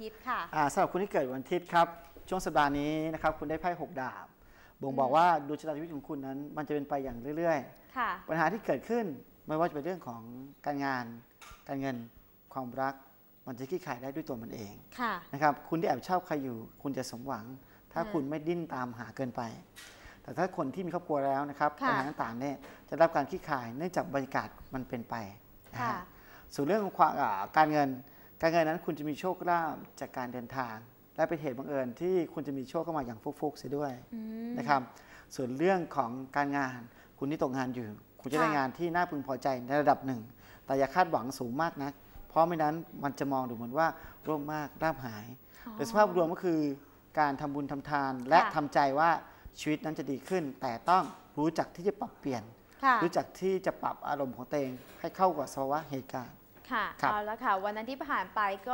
ทิตย์ค่ะอ่าสำหรับคุณที่เกิดวันอาทิตย์ครับ ช่วงสัปดาห์นี้นะครับคุณได้ไพ่หกดาบ บ่งบอกอืมว่าดวงชะตาชีวิตของคุณนั้น มันจะเป็นไปอย่างเรื่อยค่ะๆปัญหาที่เกิดขึ้นไม่ว่าจะเป็นเรื่องของการงาน การเงิน ความรัก มันจะคลี่คลายได้ด้วยตัวมันเองค่ะนะครับ คุณที่แอบชอบใครอยู่ คุณจะสมหวัง ถ้าอืมคุณไม่ดิ้นตามหาเกินไป แต่ถ้าคนที่มีครอบครัวแล้วนะครับค่ะปัญหาต่างๆเนี่ยจะได้รับการคลี่คลายเนื่องจากบรรยากาศมันเป็นไปนะค่ะฮะส่วนเรื่องของความอ่าการเงิน การเงินนั้นคุณจะมีโชคลาภจากการเดินทาง และเป็นเหตุบังเอิญที่คุณจะมีโชคเข้ามาอย่างฟุกๆเสียด้วยอืมนะครับ ส่วนเรื่องของการงานคุณที่ตกงานอยู่ คุณจะได้ค่ะงานที่น่าพึงพอใจในระดับหนึ่ง แต่อย่าคาดหวังสูงมากนะเพราะไม่นั้นมันจะมองดูเหมือนว่าร่วมมากราบหายอ๋อโดยสภาพรวมก็คือการทำบุญทำทานและค่ะทำใจว่าชีวิตนั้นจะดีขึ้น แต่ต้องรู้จักที่จะปรับเปลี่ยนค่ะรู้จักที่จะปรับอารมณ์ของตัวเองให้เข้ากับสภาวะเหตุการณ์ ค่ะครับเอาละค่ะ วันนั้นที่ผ่านไปก็